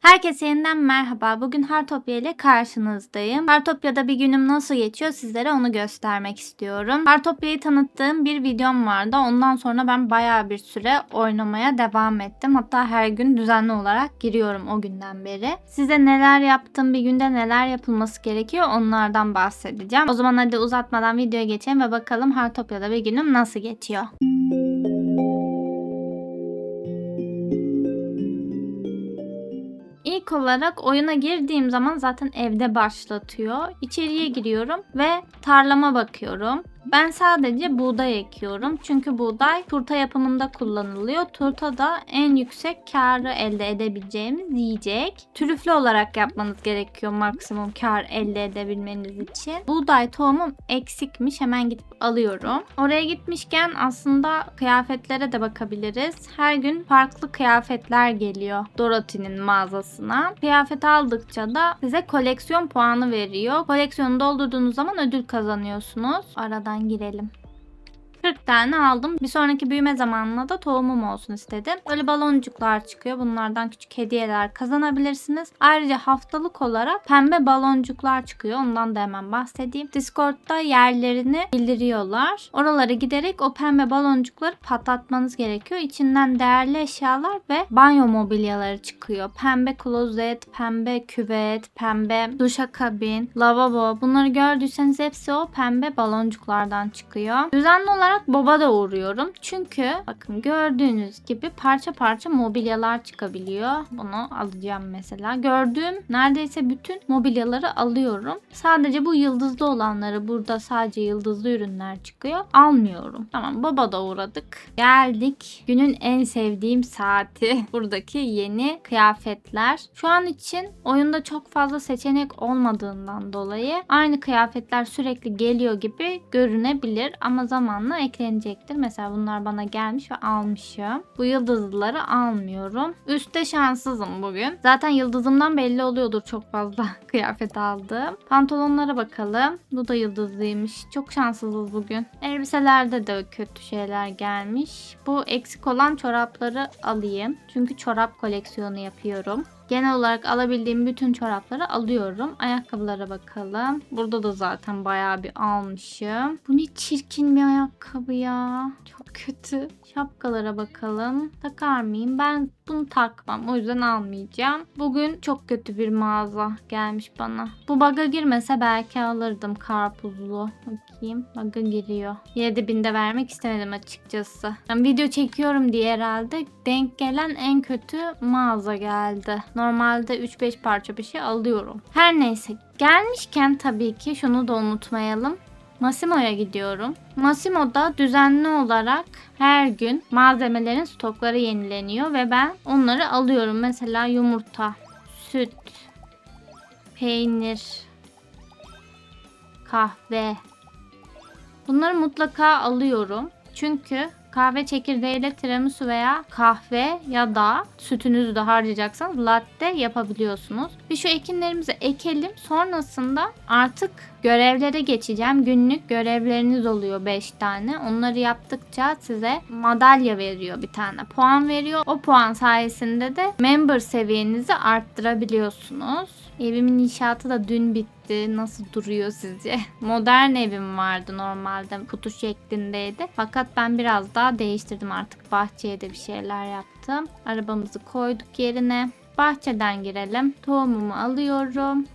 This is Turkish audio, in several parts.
Herkese yeniden merhaba. Bugün Hartopya ile karşınızdayım. Hartopya'da bir günüm nasıl geçiyor sizlere onu göstermek istiyorum. Hartopya'yı tanıttığım bir videom vardı. Ondan sonra ben bayağı bir süre oynamaya devam ettim. Hatta her gün düzenli olarak giriyorum o günden beri. Size neler yaptım, bir günde neler yapılması gerekiyor onlardan bahsedeceğim. O zaman hadi uzatmadan videoya geçelim ve bakalım Hartopya'da bir günüm nasıl geçiyor. Olarak oyuna girdiğim zaman zaten evde başlatıyor. İçeriye giriyorum ve tarlama bakıyorum. Ben sadece buğday ekiyorum. Çünkü buğday turta yapımında kullanılıyor. Turta da en yüksek karı elde edebileceğimiz yiyecek. Trüflü olarak yapmanız gerekiyor maksimum kar elde edebilmeniz için. Buğday tohumum eksikmiş. Hemen gidip alıyorum. Oraya gitmişken aslında kıyafetlere de bakabiliriz. Her gün farklı kıyafetler geliyor Dorothy'nin mağazasına. Kıyafet aldıkça da size koleksiyon puanı veriyor. Koleksiyonu doldurduğunuz zaman ödül kazanıyorsunuz. Aradan girelim. 40 tane aldım. Bir sonraki büyüme zamanına da tohumum olsun istedim. Böyle baloncuklar çıkıyor. Bunlardan küçük hediyeler kazanabilirsiniz. Ayrıca haftalık olarak pembe baloncuklar çıkıyor. Ondan da hemen bahsedeyim. Discord'da yerlerini bildiriyorlar. Oralara giderek o pembe baloncukları patlatmanız gerekiyor. İçinden değerli eşyalar ve banyo mobilyaları çıkıyor. Pembe klozet, pembe küvet, pembe duşakabin, lavabo. Bunları gördüyseniz hepsi o pembe baloncuklardan çıkıyor. Düzenli olarak Bob'a da uğruyorum. Çünkü bakın gördüğünüz gibi parça parça mobilyalar çıkabiliyor. Bunu alacağım mesela. Gördüğüm neredeyse bütün mobilyaları alıyorum. Sadece bu yıldızlı olanları burada sadece yıldızlı ürünler çıkıyor. Almıyorum. Tamam Bob'a da uğradık. Geldik. Günün en sevdiğim saati. Buradaki yeni kıyafetler. Şu an için oyunda çok fazla seçenek olmadığından dolayı aynı kıyafetler sürekli geliyor gibi görünebilir ama zamanla eklenecektir. Mesela bunlar bana gelmiş ve almışım. Bu yıldızlıları almıyorum. Üste şanssızım bugün. Zaten yıldızımdan belli oluyordur çok fazla kıyafet aldım. Pantolonlara bakalım. Bu da yıldızlıymış. Çok şanssızız bugün. Elbiselerde de kötü şeyler gelmiş. Bu eksik olan çorapları alayım. Çünkü çorap koleksiyonu yapıyorum. Genel olarak alabildiğim bütün çorapları alıyorum. Ayakkabılara bakalım. Burada da zaten bayağı bir almışım. Bu ne çirkin bir ayakkabı ya. Çok kötü. Şapkalara bakalım. Takar mıyım? Ben bunu takmam. O yüzden almayacağım. Bugün çok kötü bir mağaza gelmiş bana. Bu baga girmese belki alırdım karpuzlu. Bakayım. Baga giriyor. 7000'de vermek istemedim açıkçası. Ben video çekiyorum diye herhalde denk gelen en kötü mağaza geldi. Normalde 3-5 parça bir şey alıyorum. Her neyse gelmişken tabii ki şunu da unutmayalım. Massimo'ya gidiyorum. Massimo'da düzenli olarak her gün malzemelerin stokları yenileniyor ve ben onları alıyorum. Mesela yumurta, süt, peynir, kahve. Bunları mutlaka alıyorum. Çünkü kahve çekirdeğiyle tiramisu veya kahve ya da sütünüzü de harcayacaksanız latte yapabiliyorsunuz. Bir şu ekinlerimizi ekelim. Sonrasında artık görevlere geçeceğim. Günlük görevleriniz oluyor 5 tane. Onları yaptıkça size madalya veriyor bir tane. Puan veriyor. O puan sayesinde de member seviyenizi arttırabiliyorsunuz. Evimin inşaatı da dün bitti. Nasıl duruyor sizce? Modern evim vardı normalde. Kutu şeklindeydi. Fakat ben biraz daha değiştirdim artık. Bahçeye de bir şeyler yaptım. Arabamızı koyduk yerine. Bahçeden girelim. Tohumumu alıyorum.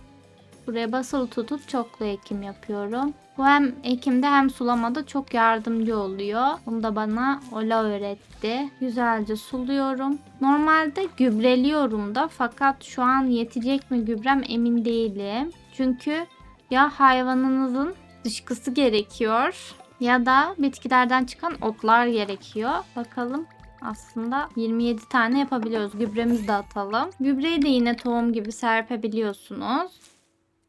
Buraya basılı tutup çoklu ekim yapıyorum. Bu hem ekimde hem sulamada çok yardımcı oluyor. Bunu da bana Ola öğretti. Güzelce suluyorum. Normalde gübreliyorum da fakat şu an yetecek mi gübrem emin değilim. Çünkü ya hayvanınızın dışkısı gerekiyor ya da bitkilerden çıkan otlar gerekiyor. Bakalım aslında 27 tane yapabiliyoruz. Gübremizi de atalım. Gübreyi de yine tohum gibi serpebiliyorsunuz.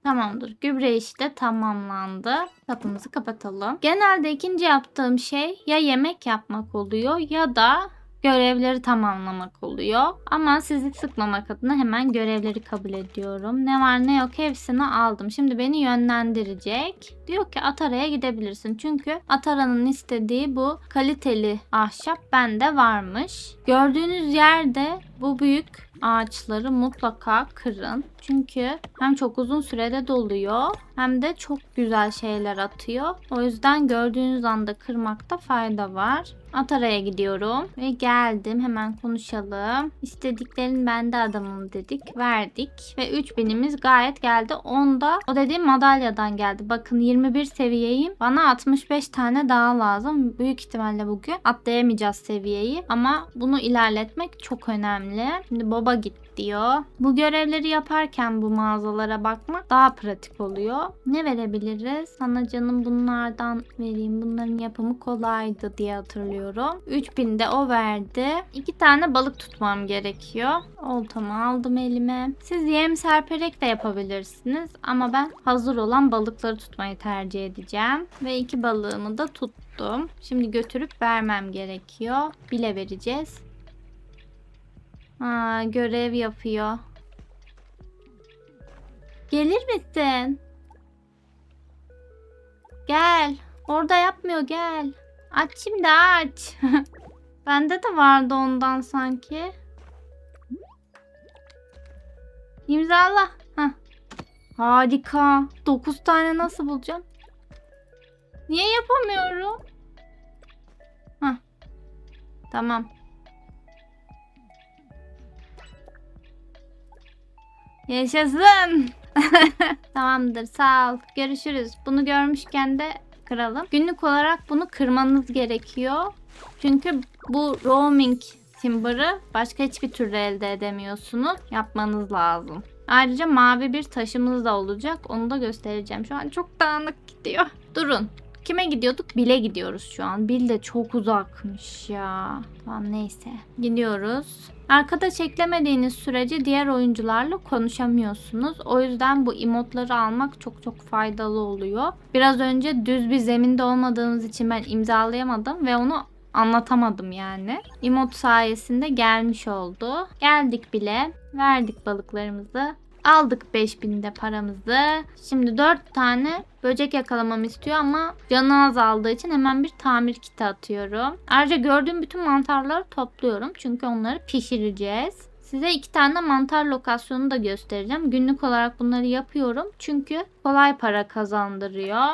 Tamamdır. Gübre işi de tamamlandı. Kapımızı kapatalım. Genelde ikinci yaptığım şey ya yemek yapmak oluyor ya da görevleri tamamlamak oluyor. Ama sizi sıkmamak adına hemen görevleri kabul ediyorum. Ne var ne yok hepsini aldım. Şimdi beni yönlendirecek. Diyor ki Atara'ya gidebilirsin. Çünkü Atara'nın istediği bu kaliteli ahşap bende varmış. Gördüğünüz yerde bu büyük ağaçları mutlaka kırın. Çünkü hem çok uzun sürede doluyor hem de çok güzel şeyler atıyor. O yüzden gördüğünüz anda kırmakta fayda var. Atara'ya gidiyorum ve geldim. Hemen konuşalım. İstediklerin bende adamım dedik. Verdik. Ve 3000'imiz gayet geldi. 10 da o dediğim madalyadan geldi. Bakın 21 seviyeyim. Bana 65 tane daha lazım. Büyük ihtimalle bugün atlayamayacağız seviyeyi. Ama bunu ilerletmek çok önemli. Şimdi baba git diyor. Bu görevleri yaparken bu mağazalara bakmak daha pratik oluyor. Ne verebiliriz? Sana canım bunlardan vereyim. Bunların yapımı kolaydı diye hatırlıyorum. 3000 de o verdi. İki tane balık tutmam gerekiyor. Oltamı aldım elime. Siz yem serperek de yapabilirsiniz. Ama ben hazır olan balıkları tutmayı tercih edeceğim. Ve iki balığımı da tuttum. Şimdi götürüp vermem gerekiyor. Bile vereceğiz. Ha, görev yapıyor. Gelir misin? Gel. Orada yapmıyor gel. Aç şimdi aç. Bende de vardı ondan sanki. İmzala. Heh. Harika. 9 tane nasıl bulacağım? Niye yapamıyorum? Heh. Tamam. Yaşasın. Tamamdır sağ ol. Görüşürüz. Bunu görmüşken de kıralım. Günlük olarak bunu kırmanız gerekiyor. Çünkü bu roaming timber'ı başka hiçbir türlü elde edemiyorsunuz. Yapmanız lazım. Ayrıca mavi bir taşımız da olacak. Onu da göstereceğim. Şu an çok dağınık gidiyor. Durun. Kime gidiyorduk? Bile gidiyoruz şu an. Bil de çok uzakmış ya. Tamam neyse. Gidiyoruz. Arkadaş eklemediğiniz sürece diğer oyuncularla konuşamıyorsunuz. O yüzden bu emotları almak çok çok faydalı oluyor. Biraz önce düz bir zeminde olmadığımız için ben imzalayamadım ve onu anlatamadım yani. Emot sayesinde gelmiş oldu. Geldik bile. Verdik balıklarımızı. Aldık 5000'de paramızı. Şimdi 4 tane böcek yakalamamı istiyor ama canı azaldığı için hemen bir tamir kiti atıyorum. Ayrıca gördüğüm bütün mantarları topluyorum. Çünkü onları pişireceğiz. Size iki tane mantar lokasyonu da göstereceğim. Günlük olarak bunları yapıyorum. Çünkü kolay para kazandırıyor.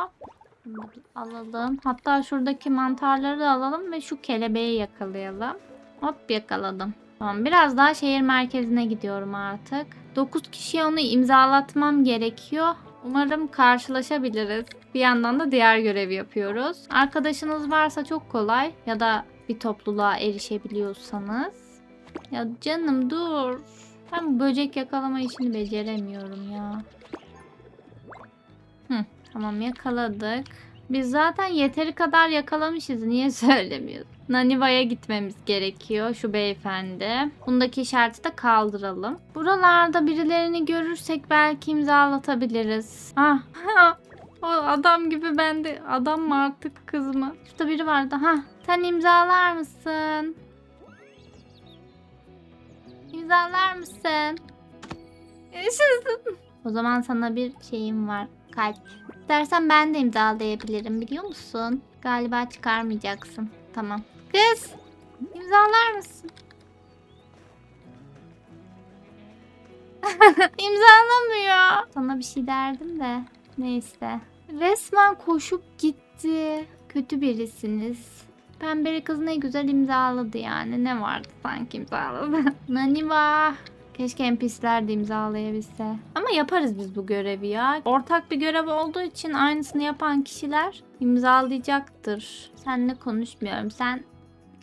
Alalım. Hatta şuradaki mantarları da alalım ve şu kelebeği yakalayalım. Hop yakaladım. Tamam biraz daha şehir merkezine gidiyorum artık. 9 kişiye onu imzalatmam gerekiyor. Umarım karşılaşabiliriz. Bir yandan da diğer görevi yapıyoruz. Arkadaşınız varsa çok kolay ya da bir topluluğa erişebiliyorsanız. Ya canım dur. Ben böcek yakalama işini beceremiyorum ya. Hı, tamam yakaladık. Biz zaten yeteri kadar yakalamışız. Niye söylemiyorsun? Naniva'ya gitmemiz gerekiyor şu beyefendi. Bundaki işareti de kaldıralım. Buralarda birilerini görürsek belki imzalatabiliriz. Ah. o adam gibi ben de adam mı artık kız mı? Şurada biri vardı. Ha. Sen imzalar mısın? İmzalar mısın? Yaşasın. O zaman sana bir şeyim var. Kalp. Dersen ben de imzalayabilirim biliyor musun? Galiba çıkarmayacaksın. Tamam. Kız imzalar mısın? İmzalamıyor. Sana bir şey derdim de. Neyse. Resmen koşup gitti. Kötü birisiniz. Pembeli kız ne güzel imzaladı yani. Ne vardı sanki imzaladı. Naniva. Keşke NPC'ler de imzalayabilse. Ama yaparız biz bu görevi ya. Ortak bir görev olduğu için aynısını yapan kişiler imzalayacaktır. Seninle konuşmuyorum. Sen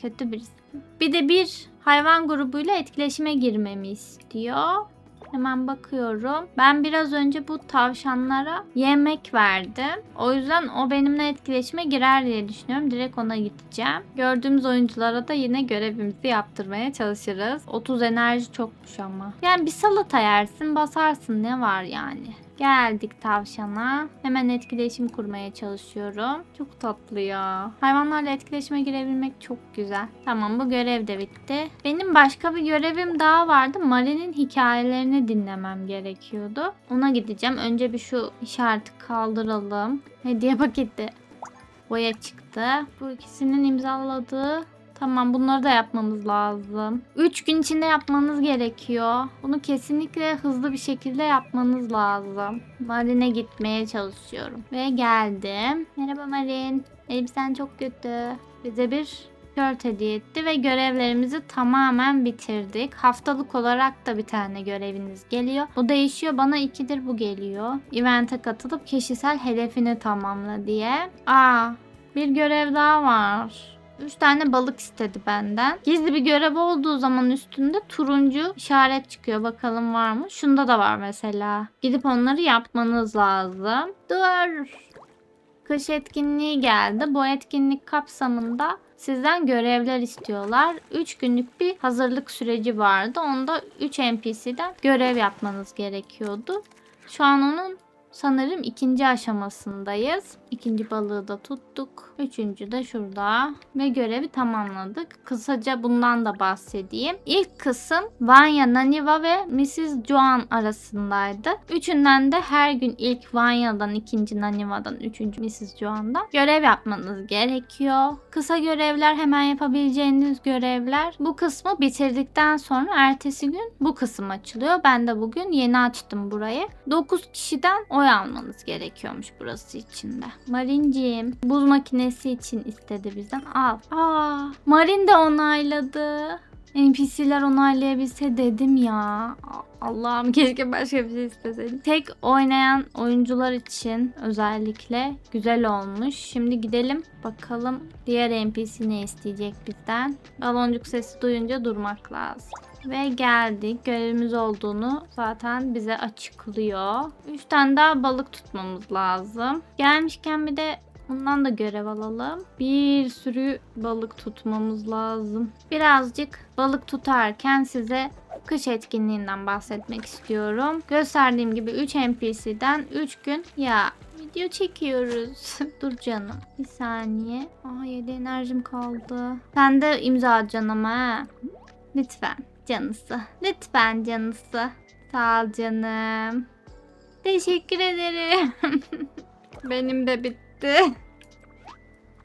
kötü birisin. Bir de bir hayvan grubuyla etkileşime girmemi istiyor. Hemen bakıyorum. Ben biraz önce bu tavşanlara yemek verdim. O yüzden o benimle etkileşime girer diye düşünüyorum. Direkt ona gideceğim. Gördüğümüz oyunculara da yine görevimizi yaptırmaya çalışırız. 30 enerji çokmuş ama. Yani bir salata yersin basarsın ne var yani. Geldik tavşana. Hemen etkileşim kurmaya çalışıyorum. Çok tatlı ya. Hayvanlarla etkileşime girebilmek çok güzel. Tamam bu görev de bitti. Benim başka bir görevim daha vardı. Mari'nin hikayelerini dinlemem gerekiyordu. Ona gideceğim. Önce bir şu işareti kaldıralım. Hediye paketi. Boya çıktı. Bu ikisinin imzaladığı Tamam bunları da yapmamız lazım. 3 gün içinde yapmanız gerekiyor. Bunu kesinlikle hızlı bir şekilde yapmanız lazım. Marin'e gitmeye çalışıyorum. Ve geldim. Merhaba Marin. Elbisen çok kötü. Bize bir tişört hediye etti ve görevlerimizi tamamen bitirdik. Haftalık olarak da bir tane göreviniz geliyor. Bu değişiyor. Bana ikidir bu geliyor. Event'e katılıp kişisel hedefini tamamla diye. Aa bir görev daha var. 3 tane balık istedi benden. Gizli bir görev olduğu zaman üstünde turuncu işaret çıkıyor. Bakalım var mı? Şunda da var mesela. Gidip onları yapmanız lazım. Dur. Kış etkinliği geldi. Bu etkinlik kapsamında sizden görevler istiyorlar. 3 günlük bir hazırlık süreci vardı. Onda 3 NPC'den görev yapmanız gerekiyordu. Şu an onun sanırım ikinci aşamasındayız. İkinci balığı da tuttuk. Üçüncü de şurada. Ve görevi tamamladık. Kısaca bundan da bahsedeyim. İlk kısım Vanya, Naniva ve Mrs. Joan arasındaydı. Üçünden de her gün ilk Vanya'dan, ikinci Naniva'dan, üçüncü Mrs. Joan'dan görev yapmanız gerekiyor. Kısa görevler hemen yapabileceğiniz görevler. Bu kısmı bitirdikten sonra ertesi gün bu kısım açılıyor. Ben de bugün yeni açtım burayı. 9 kişiden oy almanız gerekiyormuş burası içinde. Marincim buz makinesi için istedi bizden. Al. Aa, Marin de onayladı. NPC'ler onaylayabilse dedim ya. Allah'ım keşke başka bir şey isteseydim. Tek oynayan oyuncular için özellikle güzel olmuş. Şimdi gidelim bakalım diğer NPC ne isteyecek bizden. Baloncuk sesi duyunca durmak lazım. Ve geldik. Görevimiz olduğunu zaten bize açıklıyor. 3 tane daha balık tutmamız lazım. Gelmişken bir de Bundan da görev alalım. Bir sürü balık tutmamız lazım. Birazcık balık tutarken size kış etkinliğinden bahsetmek istiyorum. Gösterdiğim gibi 3 NPC'den 3 gün ya video çekiyoruz. Dur canım. Bir saniye. Aa 7 enerjim kaldı. Sen de imza atacaksın ama ha. Lütfen canısı. Lütfen canısı. Sağ ol canım. Teşekkür ederim. Benim de bitti.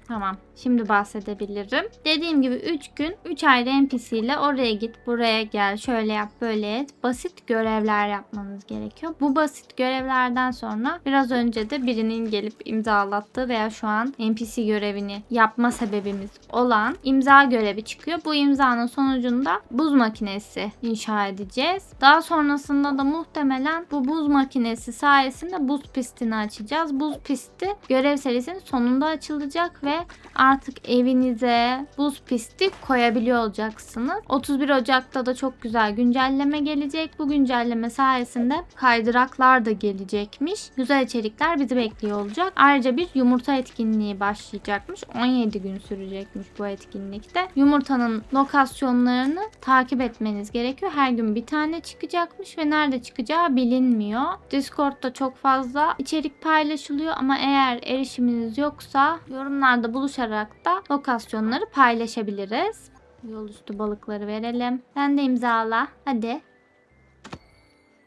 Tamam. Şimdi bahsedebilirim. Dediğim gibi 3 gün 3 ayrı NPC ile oraya git, buraya gel, şöyle yap, böyle et. Basit görevler yapmanız gerekiyor. Bu basit görevlerden sonra biraz önce de birinin gelip imzalattığı veya şu an NPC görevini yapma sebebimiz olan imza görevi çıkıyor. Bu imzanın sonucunda buz makinesi inşa edeceğiz. Daha sonrasında da muhtemelen bu buz makinesi sayesinde buz pistini açacağız. Buz pisti görev serisinin sonunda açılacak ve artık evinize buz pisti koyabiliyor olacaksınız. 31 Ocak'ta da çok güzel güncelleme gelecek. Bu güncelleme sayesinde kaydıraklar da gelecekmiş. Güzel içerikler bizi bekliyor olacak. Ayrıca bir yumurta etkinliği başlayacakmış. 17 gün sürecekmiş bu etkinlikte. Yumurtanın lokasyonlarını takip etmeniz gerekiyor. Her gün bir tane çıkacakmış ve nerede çıkacağı bilinmiyor. Discord'da çok fazla içerik paylaşılıyor ama eğer erişiminiz yoksa yorumlarda buluşarak da lokasyonları paylaşabiliriz. Yol üstü balıkları verelim. Sen de imzala. Hadi.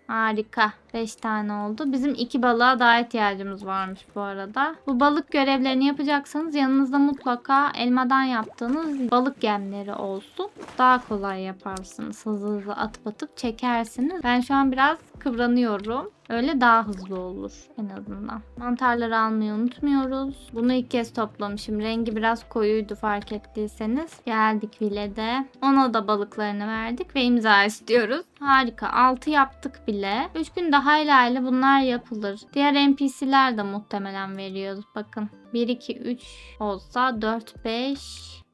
Harika. 5 tane oldu. Bizim iki balığa daha ihtiyacımız varmış bu arada. Bu balık görevlerini yapacaksanız yanınızda mutlaka elmadan yaptığınız balık gemleri olsun. Daha kolay yaparsınız. Hızlı hızlı atıp atıp çekersiniz. Ben şu an biraz kıvranıyorum. Öyle daha hızlı olur en azından. Mantarları almayı unutmuyoruz. Bunu ilk kez toplamışım. Rengi biraz koyuydu fark ettiyseniz. Geldik vilede. Ona da balıklarını verdik ve imza istiyoruz. Harika. 6 yaptık bile. 3 gün daha ilerle bunlar yapılır. Diğer NPC'ler de muhtemelen veriyoruz. Bakın. 1, 2, 3 olsa 4, 5,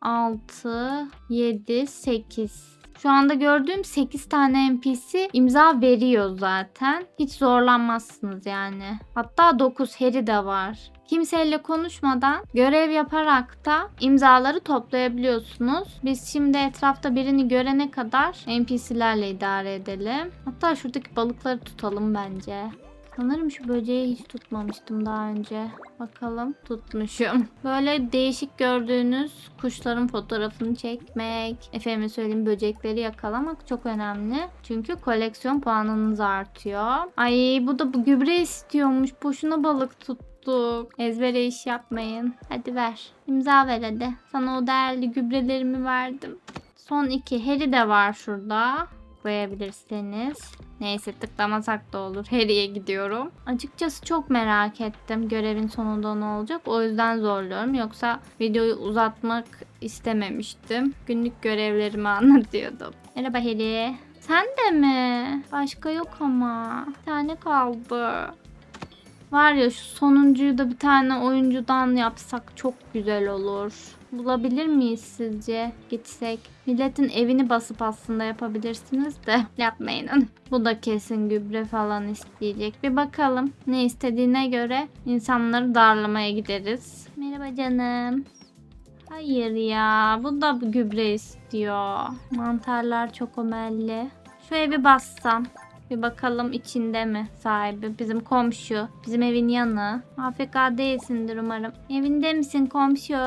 6, 7, 8. Şu anda gördüğüm 8 tane NPC imza veriyor zaten. Hiç zorlanmazsınız yani. Hatta 9 Harry de var. Kimseyle konuşmadan görev yaparak da imzaları toplayabiliyorsunuz. Biz şimdi etrafta birini görene kadar NPC'lerle idare edelim. Hatta şuradaki balıkları tutalım bence. Sanırım şu böceği hiç tutmamıştım daha önce. Bakalım tutmuşum. Böyle değişik gördüğünüz kuşların fotoğrafını çekmek, efendim söyleyeyim böcekleri yakalamak çok önemli. Çünkü koleksiyon puanınız artıyor. Ay bu da bu gübre istiyormuş. Boşuna balık tuttuk. Ezbere iş yapmayın. Hadi ver. İmza ver hadi. Sana o değerli gübrelerimi verdim. Son iki. Harry de var şurada. Koyabilirseniz. Neyse tıklamasak da olur. Harry'e gidiyorum. Açıkçası çok merak ettim görevin sonunda ne olacak. O yüzden zorluyorum. Yoksa videoyu uzatmak istememiştim. Günlük görevlerimi anlatıyordum. Merhaba Harry. Sen de mi? Başka yok ama. Bir tane kaldı. Var ya şu sonuncuyu da bir tane oyuncudan yapsak çok güzel olur. Bulabilir miyiz sizce? Gitsek. Milletin evini basıp aslında yapabilirsiniz de yapmayın. Bu da kesin gübre falan isteyecek. Bir bakalım. Ne istediğine göre insanları darlamaya gideriz. Merhaba canım. Hayır ya. Bu da gübre istiyor. Mantarlar çok omelli. Şu evi bassam. Bir bakalım içinde mi sahibi? Bizim komşu. Bizim evin yanı. AFK değilsindir umarım. Evinde misin komşu?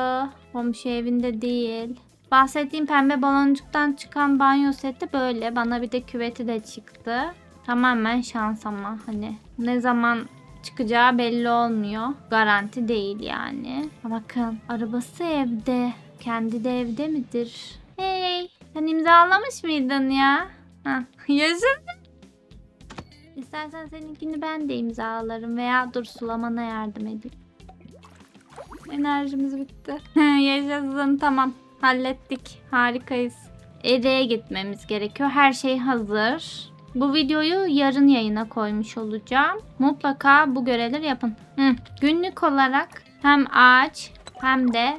Komşu evinde değil. Bahsettiğim pembe baloncuktan çıkan banyo seti böyle. Bana bir de küveti de çıktı. Tamamen şans ama hani ne zaman çıkacağı belli olmuyor. Garanti değil yani. Bakın arabası evde. Kendi de evde midir? Hey sen imzalamış mıydın ya? Ha, yaşasın. İstersen seninkini ben de imzalarım veya dur sulamana yardım edeyim. Enerjimiz bitti. Yaşasın tamam hallettik harikayız. Ereğe gitmemiz gerekiyor. Her şey hazır. Bu videoyu yarın yayına koymuş olacağım. Mutlaka bu görevleri yapın. Hı. Günlük olarak hem ağaç hem de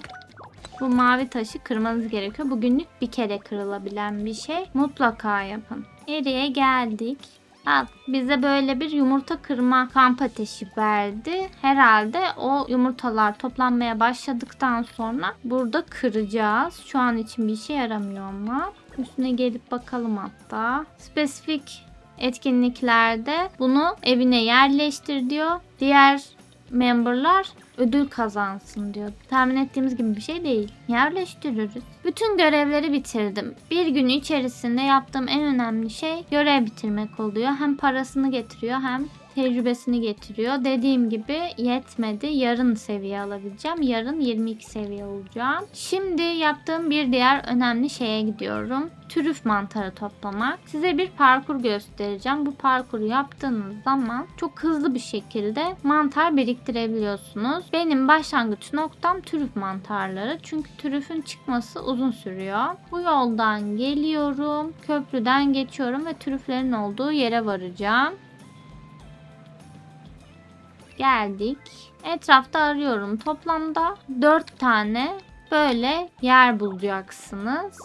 bu mavi taşı kırmanız gerekiyor. Bu günlük bir kere kırılabilen bir şey. Mutlaka yapın. Eriye geldik. Al bize böyle bir yumurta kırma kamp ateşi verdi. Herhalde o yumurtalar toplanmaya başladıktan sonra burada kıracağız. Şu an için bir işe yaramıyor ama. Üstüne gelip bakalım hatta. Spesifik etkinliklerde bunu evine yerleştir diyor. Diğer memberlar ödül kazansın diyor. Tahmin ettiğimiz gibi bir şey değil. Yerleştiririz. Bütün görevleri bitirdim. Bir gün içerisinde yaptığım en önemli şey görev bitirmek oluyor. Hem parasını getiriyor hem tecrübesini getiriyor. Dediğim gibi yetmedi. Yarın seviye alabileceğim. Yarın 22 seviye olacağım. Şimdi yaptığım bir diğer önemli şeye gidiyorum. Türüf mantarı toplamak. Size bir parkur göstereceğim. Bu parkuru yaptığınız zaman çok hızlı bir şekilde mantar biriktirebiliyorsunuz. Benim başlangıç noktam türüf mantarları. Çünkü türüfün çıkması uzun sürüyor. Bu yoldan geliyorum. Köprüden geçiyorum ve türüflerin olduğu yere varacağım geldik. Etrafta arıyorum. Toplamda 4 tane böyle yer bulacaksınız.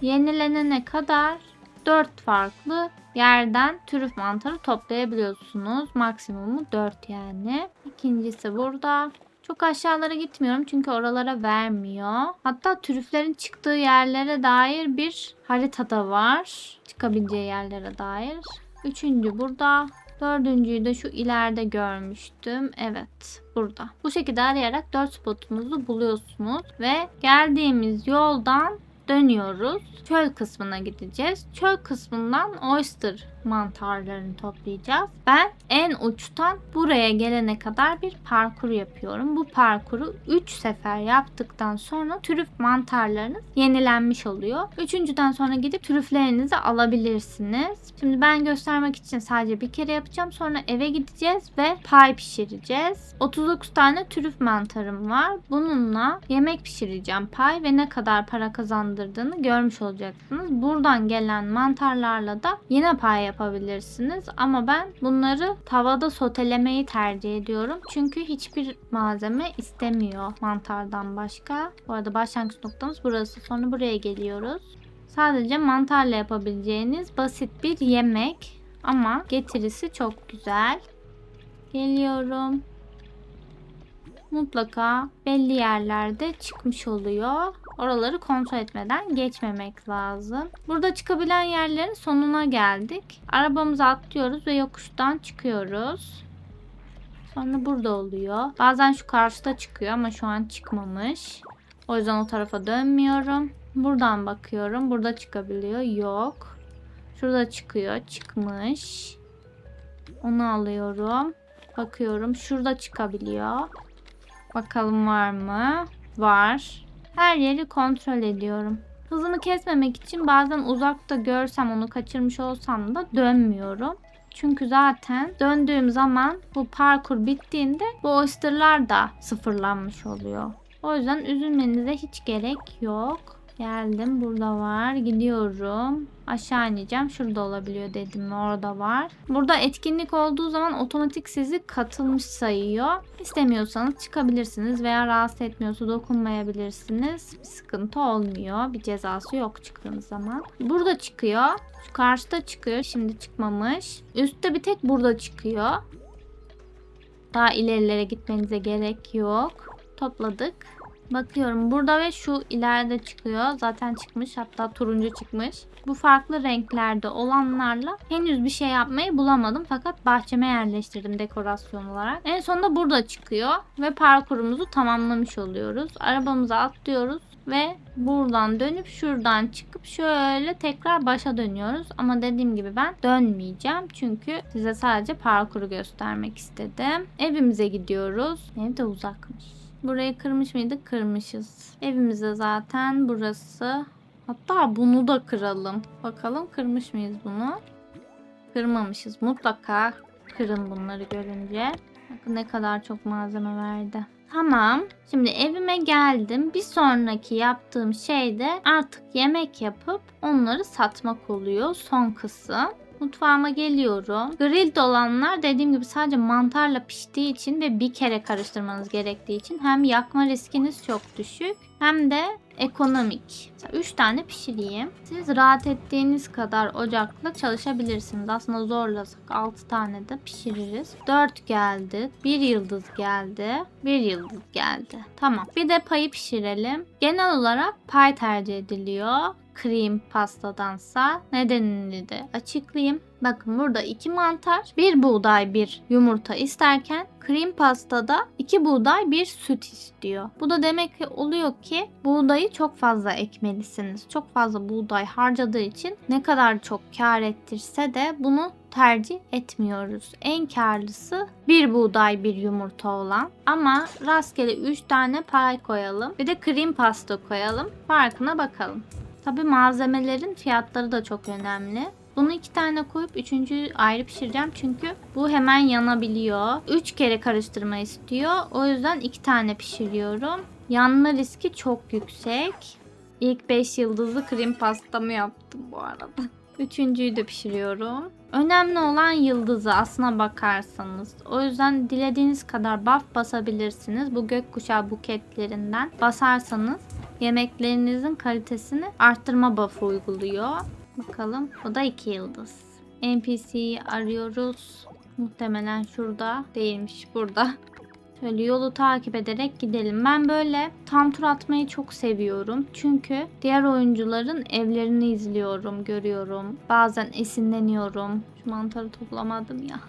Yenilenene kadar 4 farklı yerden türüf mantarı toplayabiliyorsunuz. Maksimumu 4 yani. İkincisi burada. Çok aşağılara gitmiyorum çünkü oralara vermiyor. Hatta türüflerin çıktığı yerlere dair bir haritada var. Çıkabileceği yerlere dair. Üçüncü burada. Dördüncüyü de şu ileride görmüştüm. Evet burada. Bu şekilde arayarak dört spotumuzu buluyorsunuz. Ve geldiğimiz yoldan dönüyoruz. Çöl kısmına gideceğiz. Çöl kısmından oyster mantarlarını toplayacağız. Ben en uçtan buraya gelene kadar bir parkur yapıyorum. Bu parkuru 3 sefer yaptıktan sonra türüf mantarlarınız yenilenmiş oluyor. Üçüncüden sonra gidip türüflerinizi alabilirsiniz. Şimdi ben göstermek için sadece bir kere yapacağım. Sonra eve gideceğiz ve pay pişireceğiz. 39 tane türüf mantarım var. Bununla yemek pişireceğim pay ve ne kadar para kazandırdığını görmüş olacaksınız. Buradan gelen mantarlarla da yine pay yapabilirsiniz. Ama ben bunları tavada sotelemeyi tercih ediyorum. Çünkü hiçbir malzeme istemiyor mantardan başka. Bu arada başlangıç noktamız burası. Sonra buraya geliyoruz. Sadece mantarla yapabileceğiniz basit bir yemek. Ama getirisi çok güzel. Geliyorum. Mutlaka belli yerlerde çıkmış oluyor. Oraları kontrol etmeden geçmemek lazım. Burada çıkabilen yerlerin sonuna geldik. Arabamıza atlıyoruz ve yokuştan çıkıyoruz. Sonra burada oluyor. Bazen şu karşıda çıkıyor ama şu an çıkmamış. O yüzden o tarafa dönmüyorum. Buradan bakıyorum. Burada çıkabiliyor. Yok. Şurada çıkıyor. Çıkmış. Onu alıyorum. Bakıyorum. Şurada çıkabiliyor. Bakalım var mı? Var. Her yeri kontrol ediyorum. Hızını kesmemek için bazen uzakta görsem onu kaçırmış olsam da dönmüyorum. Çünkü zaten döndüğüm zaman bu parkur bittiğinde bu oysterlar da sıfırlanmış oluyor. O yüzden üzülmenize hiç gerek yok. Geldim burada var. Gidiyorum. Aşağı ineceğim. Şurada olabiliyor dedim? Orada var. Burada etkinlik olduğu zaman otomatik sizi katılmış sayıyor. İstemiyorsanız çıkabilirsiniz veya rahatsız etmiyorsa dokunmayabilirsiniz. Bir sıkıntı olmuyor. Bir cezası yok çıktığınız zaman. Burada çıkıyor. Şu karşıda çıkıyor. Şimdi çıkmamış. Üstte bir tek burada çıkıyor. Daha ilerilere gitmenize gerek yok. Topladık. Bakıyorum burada ve şu ileride çıkıyor. Zaten çıkmış hatta turuncu çıkmış. Bu farklı renklerde olanlarla henüz bir şey yapmayı bulamadım. Fakat bahçeme yerleştirdim dekorasyon olarak. En sonunda burada çıkıyor ve parkurumuzu tamamlamış oluyoruz. Arabamıza atlıyoruz ve buradan dönüp şuradan çıkıp şöyle tekrar başa dönüyoruz. Ama dediğim gibi ben dönmeyeceğim. Çünkü size sadece parkuru göstermek istedim. Evimize gidiyoruz. Ev de uzakmış. Burayı kırmış mıydık? Kırmışız. Evimizde zaten burası. Hatta bunu da kıralım. Bakalım kırmış mıyız bunu? Kırmamışız. Mutlaka kırın bunları görünce. Bakın ne kadar çok malzeme verdi. Tamam. Şimdi evime geldim. Bir sonraki yaptığım şey de artık yemek yapıp onları satmak oluyor. Son kısım. Mutfağıma geliyorum. Grilled olanlar dediğim gibi sadece mantarla piştiği için ve bir kere karıştırmanız gerektiği için hem yakma riskiniz çok düşük hem de ekonomik. 3 tane pişireyim. Siz rahat ettiğiniz kadar ocakla çalışabilirsiniz. Aslında zorlasak 6 tane de pişiririz. 4 geldi. 1 yıldız geldi. 1 yıldız geldi. Tamam. Bir de payı pişirelim. Genel olarak pay tercih ediliyor krem pastadansa nedenini de açıklayayım. Bakın burada iki mantar, bir buğday, bir yumurta isterken krem pastada iki buğday, bir süt istiyor. Bu da demek ki oluyor ki buğdayı çok fazla ekmelisiniz. Çok fazla buğday harcadığı için ne kadar çok kar ettirse de bunu tercih etmiyoruz. En karlısı bir buğday bir yumurta olan ama rastgele 3 tane pay koyalım. Bir de krem pasta koyalım. Farkına bakalım. Tabi malzemelerin fiyatları da çok önemli. Bunu iki tane koyup üçüncüyü ayrı pişireceğim çünkü bu hemen yanabiliyor. Üç kere karıştırma istiyor. O yüzden iki tane pişiriyorum. Yanma riski çok yüksek. İlk 5 yıldızlı krem pastamı yaptım bu arada. Üçüncüyü de pişiriyorum. Önemli olan yıldızı aslına bakarsanız. O yüzden dilediğiniz kadar buff basabilirsiniz. Bu gökkuşağı buketlerinden basarsanız yemeklerinizin kalitesini arttırma buff'ı uyguluyor. Bakalım. O da 2 yıldız. NPC'yi arıyoruz. Muhtemelen şurada. Değilmiş burada. Şöyle yolu takip ederek gidelim. Ben böyle tam tur atmayı çok seviyorum. Çünkü diğer oyuncuların evlerini izliyorum, görüyorum. Bazen esinleniyorum. Şu mantarı toplamadım ya.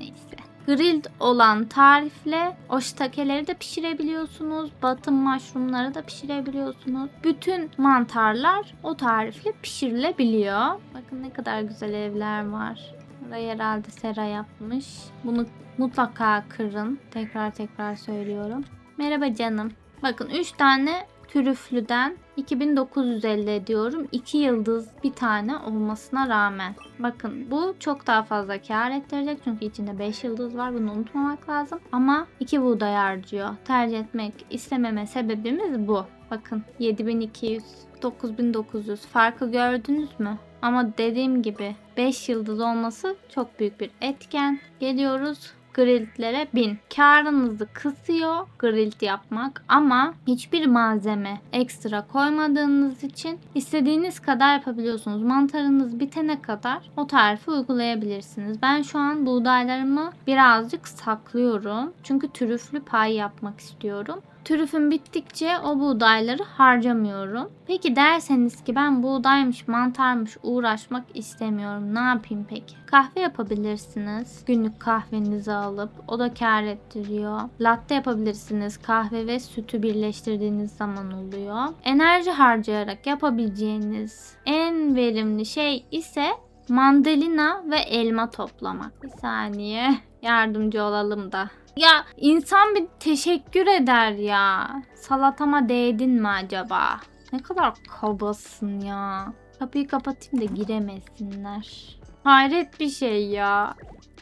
Neyse. Grilled olan tarifle oştakeleri de pişirebiliyorsunuz. Batın mushroomları da pişirebiliyorsunuz. Bütün mantarlar o tarifle pişirilebiliyor. Bakın ne kadar güzel evler var. Burayı herhalde Sera yapmış. Bunu mutlaka kırın. Tekrar tekrar söylüyorum. Merhaba canım. Bakın 3 tane trüflüden 2950 ediyorum. 2 yıldız bir tane olmasına rağmen. Bakın bu çok daha fazla kar ettirecek. Çünkü içinde 5 yıldız var. Bunu unutmamak lazım. Ama 2 buğday harcıyor. Tercih etmek istememe sebebimiz bu. Bakın 7200, 9900 farkı gördünüz mü? Ama dediğim gibi 5 yıldız olması çok büyük bir etken. Geliyoruz grill'lere 1000. Karınızı kısıyor grill yapmak ama hiçbir malzeme ekstra koymadığınız için istediğiniz kadar yapabiliyorsunuz. Mantarınız bitene kadar o tarifi uygulayabilirsiniz. Ben şu an buğdaylarımı birazcık saklıyorum. Çünkü trüflü pay yapmak istiyorum. Trüfüm bittikçe o buğdayları harcamıyorum. Peki derseniz ki ben buğdaymış, mantarmış uğraşmak istemiyorum. Ne yapayım peki? Kahve yapabilirsiniz. Günlük kahvenizi alıp o da kar ettiriyor. Latte yapabilirsiniz. Kahve ve sütü birleştirdiğiniz zaman oluyor. Enerji harcayarak yapabileceğiniz en verimli şey ise mandalina ve elma toplamak. Bir saniye yardımcı olalım da. Ya insan bir teşekkür eder ya. Salatama değdin mi acaba? Ne kadar kabasın ya. Kapıyı kapatayım da giremesinler. Hayret bir şey ya.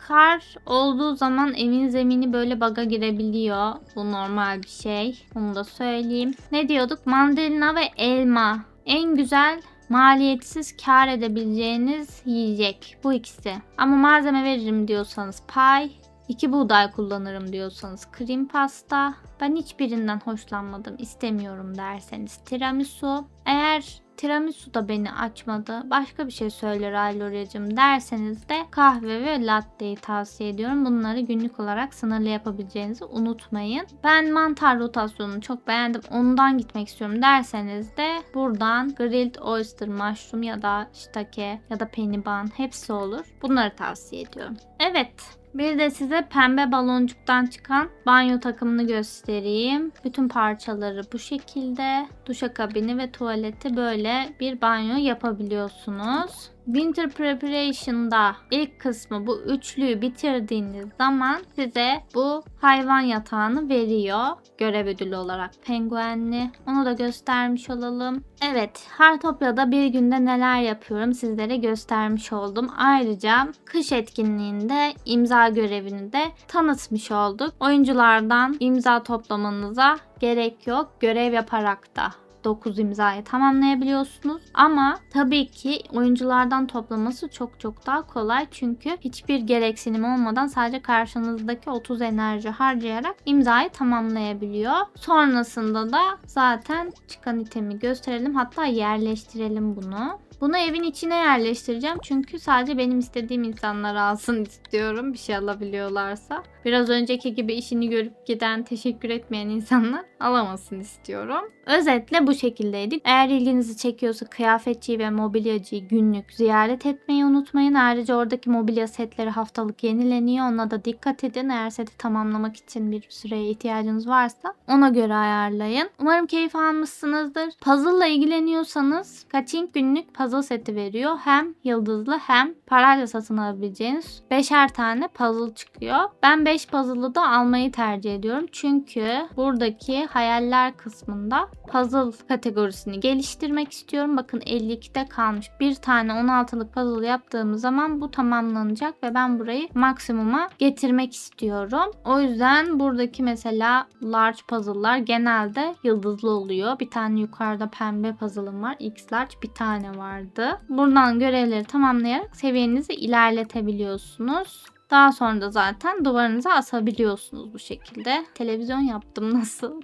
Kar olduğu zaman evin zemini böyle baga girebiliyor. Bu normal bir şey. Onu da söyleyeyim. Ne diyorduk? Mandalina ve elma. En güzel maliyetsiz kar edebileceğiniz yiyecek. Bu ikisi. Ama malzeme veririm diyorsanız pay, iki buğday kullanırım diyorsanız krem pasta. Ben hiçbirinden hoşlanmadım, istemiyorum derseniz tiramisu. Eğer tiramisu da beni açmadı, başka bir şey söyler Aylora'cığım derseniz de kahve ve latteyi tavsiye ediyorum. Bunları günlük olarak sınırlı yapabileceğinizi unutmayın. Ben mantar rotasyonunu çok beğendim. Ondan gitmek istiyorum derseniz de buradan grilled oyster mushroom ya da shiitake ya da peniban hepsi olur. Bunları tavsiye ediyorum. Evet, bir de size pembe baloncuktan çıkan banyo takımını göstereyim. Bütün parçaları bu şekilde. Duşakabini ve tuvaleti böyle bir banyo yapabiliyorsunuz. Winter Preparation'da ilk kısmı bu üçlüyü bitirdiğiniz zaman size bu hayvan yatağını veriyor. Görev ödülü olarak penguenli. Onu da göstermiş olalım. Evet, Hartopya'da bir günde neler yapıyorum sizlere göstermiş oldum. Ayrıca kış etkinliğinde imza görevini de tanıtmış olduk. Oyunculardan imza toplamanıza gerek yok. Görev yaparak da 9 imzayı tamamlayabiliyorsunuz. Ama tabii ki oyunculardan toplaması çok çok daha kolay. Çünkü hiçbir gereksinim olmadan sadece karşınızdaki 30 enerji harcayarak imzayı tamamlayabiliyor. Sonrasında da zaten çıkan itemi gösterelim. Hatta yerleştirelim bunu. Bunu evin içine yerleştireceğim çünkü sadece benim istediğim insanlar alsın istiyorum bir şey alabiliyorlarsa. Biraz önceki gibi işini görüp giden, teşekkür etmeyen insanlar alamasın istiyorum. Özetle bu şekildeydi. Eğer ilginizi çekiyorsa kıyafetçiyi ve mobilyacıyı günlük ziyaret etmeyi unutmayın. Ayrıca oradaki mobilya setleri haftalık yenileniyor. Ona da dikkat edin. Eğer seti tamamlamak için bir süreye ihtiyacınız varsa ona göre ayarlayın. Umarım keyif almışsınızdır. Puzzle ile ilgileniyorsanız Kaçink günlük puzzle seti veriyor. Hem yıldızlı hem parayla satın alabileceğiniz 5'er tane puzzle çıkıyor. Ben 5 puzzle'ı da almayı tercih ediyorum. Çünkü buradaki hayaller kısmında puzzle kategorisini geliştirmek istiyorum. Bakın 52'de kalmış. Bir tane 16'lık puzzle yaptığım zaman bu tamamlanacak ve ben burayı maksimuma getirmek istiyorum. O yüzden buradaki mesela large puzzle'lar genelde yıldızlı oluyor. Bir tane yukarıda pembe puzzle'ım var. X large bir tane vardı. Buradan görevleri tamamlayarak seviyenizi ilerletebiliyorsunuz. Daha sonra da zaten duvarınıza asabiliyorsunuz bu şekilde. Televizyon yaptım nasıl?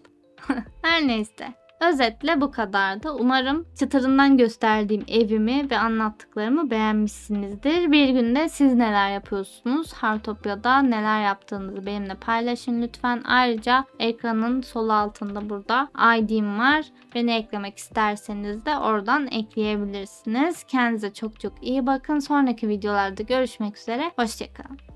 Her neyse. Özetle bu kadardı. Umarım çıtırından gösterdiğim evimi ve anlattıklarımı beğenmişsinizdir. Bir günde siz neler yapıyorsunuz? Hartopya'da neler yaptığınızı benimle paylaşın lütfen. Ayrıca ekranın sol altında burada ID'm var. Beni eklemek isterseniz de oradan ekleyebilirsiniz. Kendinize çok çok iyi bakın. Sonraki videolarda görüşmek üzere. Hoşçakalın.